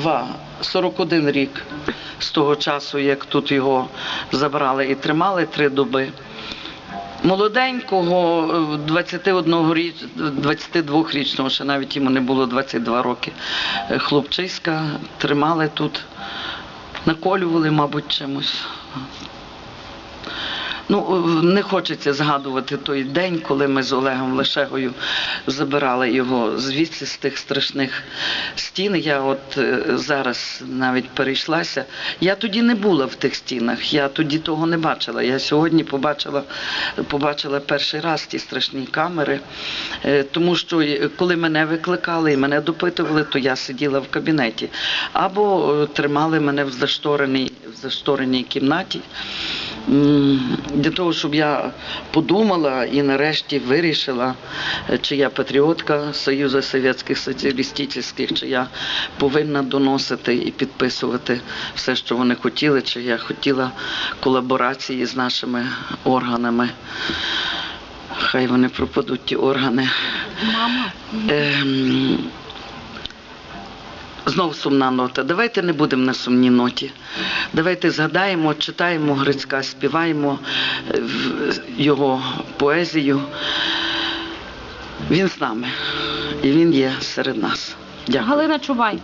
42, 41 рік з того часу, як тут його забрали і тримали три доби. Молоденького, е, 21 річ, 22-річного, ще навіть йому не було 22 роки. е, Хлопчиська тримали тут, наколювали, мабуть, чимось. Ну, е, не хочеться згадувати той день, коли ми з Олегом Лешегою забирали його звідси з тих страшних стін. Я от е, зараз навіть перейшлася. Я тоді не була в тих стінах, я тоді того не бачила. Я сьогодні побачила, побачила перший раз ті страшні камери, Е, тому що коли мене викликали і мене допитували, то я сиділа в кабінеті. Або тримали мене в заштореній, в заштореній кімнаті. Для того, щоб я подумала і нарешті вирішила, е, чи я патріотка Союзу Совєтських Соціалістичних, чи я повинна доносити і підписувати все, що вони хотіли, чи я хотіла колаборації з нашими органами. Хай вони пропадуть ті органи. Мама. Ем, Знов сумна нота. Давайте не будемо на сумній ноті. Давайте згадаємо, читаємо Грицька, співаємо е, його поезію. Він з нами і він є серед нас. Дякую. Галина Чубай.